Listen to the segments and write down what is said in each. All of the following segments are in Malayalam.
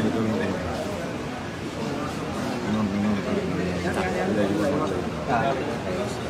セリと飲んで飲んで飲んでんんで大丈夫です。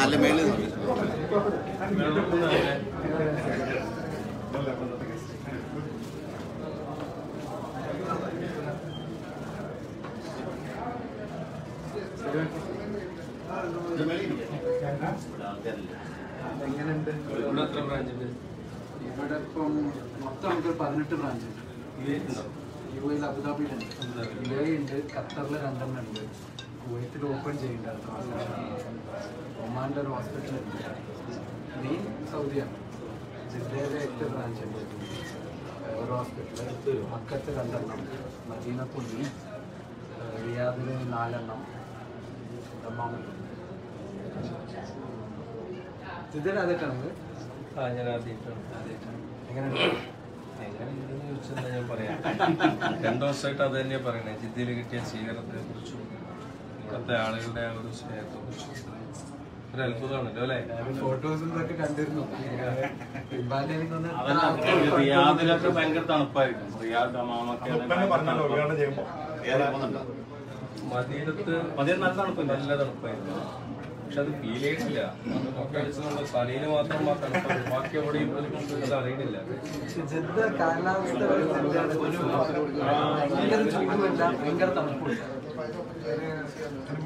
അല്ല മേളിൽ എങ്ങനെയുണ്ട്? ഇവിടെ ഇപ്പം മൊത്തം നമുക്ക് പതിനെട്ട് ബ്രാഞ്ച് ഉണ്ട്. യു എയിൽ അബുദാബിയിലുണ്ട് യു എ ഉണ്ട് ഖത്തറിൽ രണ്ടെണ്ണം ഉണ്ട് കുവൈത്തിൽ ഓപ്പൺ ചെയ്യേണ്ട ഒമാന്റെ ഒരു ഹോസ്പിറ്റൽ ഉണ്ട് മെയിൻ സൗദിയാണ്. ജിദ്ദയിലെ എട്ട് ബ്രാഞ്ച് ഉണ്ട് ഒരു ഹോസ്പിറ്റൽ മക്കത്ത് രണ്ടെണ്ണം. മദീനത്തുള്ളി റിയാദിൽ നാലെണ്ണം. ദമ്മാമിൽ ജിദ്ദയിൽ അതേറ്റാണ് എങ്ങനെയുണ്ട്? എങ്ങനെയുണ്ടെന്ന് ചോദിച്ചാൽ ഞാൻ പറയാം. രണ്ടു ദിവസമായിട്ട് അത് തന്നെയാണ് പറയണേ. ജിദ്ദയിൽ കിട്ടിയ സ്വീകരണത്തെ കുറിച്ചും ഇവിടുത്തെ ആളുകളുടെ ആ ഒരു സ്നേഹത്തെ കുറിച്ചും ഒരു അത്ഭുതമാണല്ലോ അല്ലേ? ഫോട്ടോസും ഇതൊക്കെ കണ്ടിരുന്നു. റിയാദിലൊക്കെ ഭയങ്കര തണുപ്പായിരുന്നു റിയാദ് മദീനത്ത് മദീന നല്ല തണുപ്പില്ല നല്ല തണുപ്പായിരുന്നു. പക്ഷെ അത് ഫീൽ ചെയ്തിട്ടില്ല. അത് മൊക്കെ അടിച്ച് നമ്മുടെ തലയിൽ മാത്രം ബാക്കി എവിടെയും അത് അറിയണില്ല.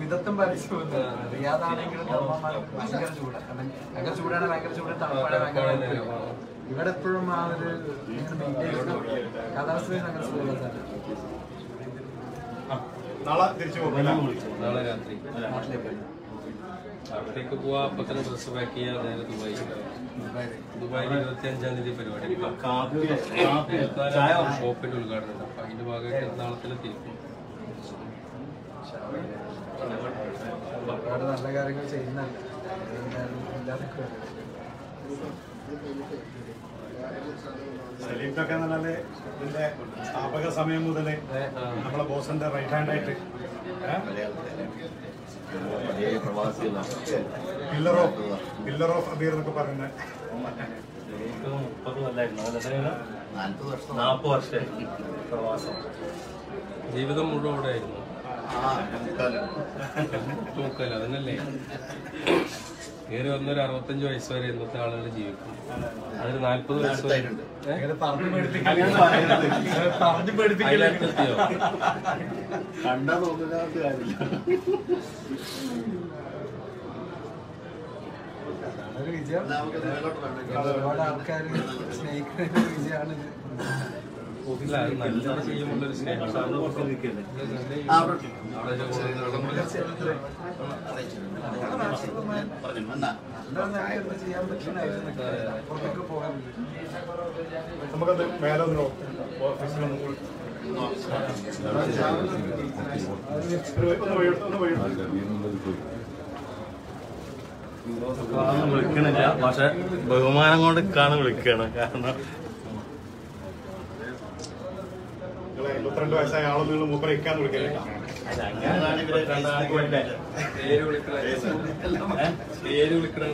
മിതത്വം പരിശോധന റിയാദാണെങ്കിലും ദമ്മാമാണെങ്കിലും ഭയങ്കര ചൂടാണ് കാരണം ഭയങ്കര ചൂടാണ് ഭയങ്കര ചൂട് തണുപ്പാണ് ഭയങ്കര ഇവിടെ എപ്പോഴും ആ ഒരു കാലാവസ്ഥ അങ്ങനെ നാളെ തിരിച്ചു പോകും നാളെ രാത്രി. നാട്ടിലേക്ക് അവിടേക്ക് പോവാ അപ്പൊ തന്നെ ഡ്രസ് പാക്ക് ചെയ്യാ നേരെ ദുബായി. ദുബായിൽ ഇരുപത്തി അഞ്ചാം തീയതി പരിപാടി. ഷോപ്പിന്റെ ഉദ്ഘാടനം. ഉണ്ട് അപ്പൊ അതിന്റെ ഭാഗമായിട്ട് നാളത്തിലെ തിരിക്കും നല്ല കാര്യങ്ങൾ ചെയ്യുന്നുണ്ട്. എന്ന് പറഞ്ഞാൽ ഇതിന്റെ സ്ഥാപക സമയം മുതൽ നമ്മളെ ബോസിന്റെ റൈറ്റ് ഹാൻഡ് ആയിട്ട്. Pillar of pillar of Abeer എന്നൊക്കെ പറയുന്നത്. മുപ്പത് കൊല്ലായിരുന്നു നാൽപ്പത് വർഷം. നാൽപ്പത് വർഷം പ്രവാസം ജീവിതം മുഴുവൻ അവിടെ ആയിരുന്നു. നോക്കല്ല അതന്നല്ലേ ഏറെ വന്നൊരു അറുപത്തഞ്ച് വയസ്സ് വരെ ഇന്നത്തെ ആളുകൾ ജീവിക്കും. അതിന് നാല്പത് വയസ്സ് വരെ കണ്ടാ വിജയം. ഒരുപാട് ആൾക്കാർ സ്നേഹിക്കുന്ന വിജയമാണ് നമുക്കത് മേലെ ഓഫീസിലൊന്നും കൂടി വിളിക്കണില്ല പക്ഷെ ബഹുമാനം കൊണ്ട് കാണും വിളിക്കാണ് കാരണം നിങ്ങളെ എഴുപത്തിരണ്ട് വയസ്സായ ആളൊന്നും നിങ്ങൾ മൂപ്പരെ ഇക്കാന്ന് വിളിക്കണ പേര് വിളിക്കണ